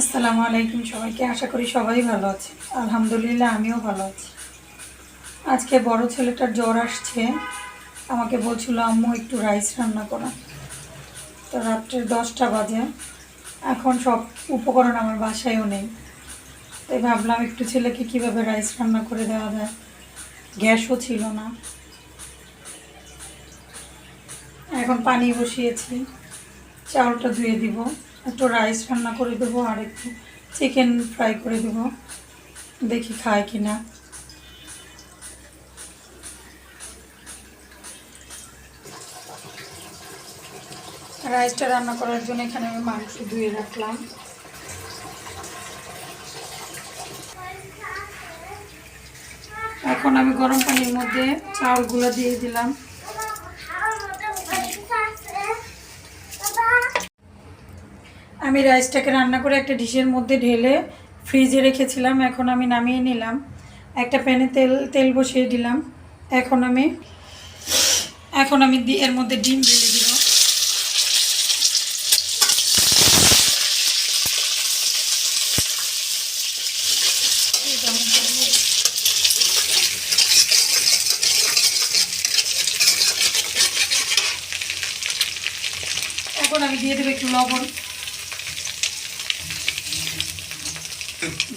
আসসালামু আলাইকুম সবাইকে। আশা করি সবাই ভালো আছে আলহামদুলিল্লাহ, আমিও ভালো আছি। আজকে বড় ছেলেটার জ্বর আসছে। আমাকে বলছিল, আম্মু, একটু রাইস রান্না করা। তো রাত্রে দশটা বাজে। এখন সব উপকরণ আমার বাসায়ও নেই। তাই ভাবলাম, একটু ছেলেকে কীভাবে রাইস রান্না করে দেওয়া যায়? গ্যাসও ছিল না। এখন পানি বসিয়েছি। চাউলটা ধুয়ে দিব। একটু রাইস রান্না করে দেবো আর একটু চিকেন ফ্রাই করে দেবো। দেখি খায় কি না রাইসটা রান্না করার জন্য এখানে আমি মাংস ধুয়ে রাখলাম। এখন আমি গরম পানির মধ্যে চাউলগুলো দিয়ে দিলাম। আমি রাইসটাকে রান্না করে একটা ডিশের মধ্যে ঢেলে ফ্রিজে রেখেছিলাম, এখন আমি নামিয়ে নিলাম। একটা প্যানে তেল তেল বসিয়ে দিলাম। এখন আমি এখন আমি এর মধ্যে ডিম ঢেলে দিব। এখন আমি দিয়ে দেবো একটু লবণ।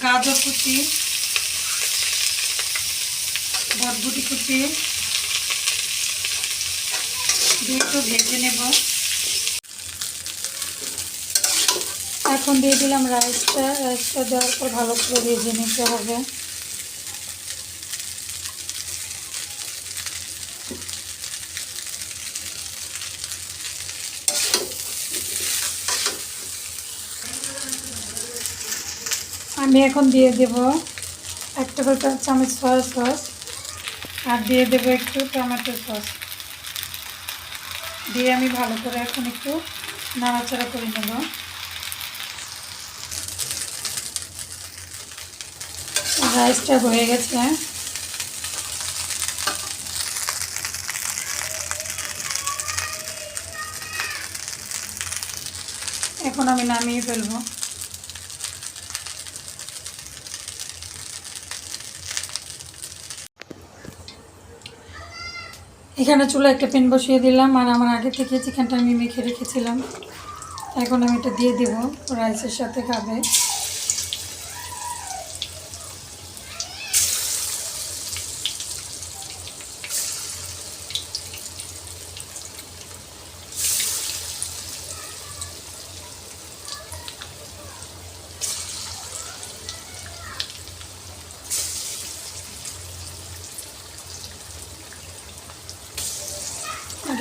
গাজর কুচি বটবুটি কুচি দুটো ভেজে নেব। এখন দিয়ে দিলাম রাইসটা রাইসটা দেওয়ার পর ভালো করে ভেজে নিতে হবে। আমি এখন দিয়ে দেব এক টেবিল চামচ সয়া সস আর দিয়ে দেব একটু টমেটো সস দিয়ে আমি ভালো করে এখন একটু নাড়াচাড়া করে নেব। রাইসটা হয়ে গেছে। এখন আমি নামিয়ে ফেলব। এখানে চুলো একটা পেন বসিয়ে দিলাম, আর আমার আগে থেকে চিকেনটা আমি মেখে রেখেছিলাম। এখন আমি এটা দিয়ে দেবো, রাইসের সাথে খাবে।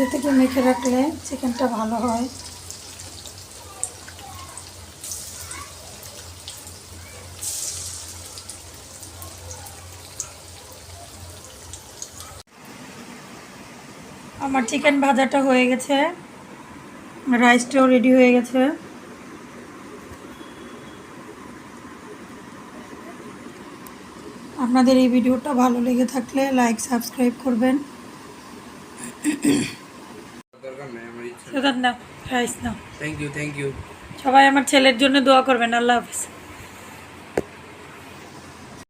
আগে থেকে মেখে রাখলে চিকেনটা ভালো হয়। আমার চিকেন ভাজাটা হয়ে গেছে। রাইসটাও রেডি হয়ে গেছে। আপনাদের এই ভিডিওটা ভালো লেগে থাকলে লাইক সাবস্ক্রাইব করবেন। সুগান দাও রাইস দাও থ্যাংক ইউ থ্যাংক ইউ সবাই আমার ছেলের জন্য দোয়া করবেন আল্লাহ হাফিজ।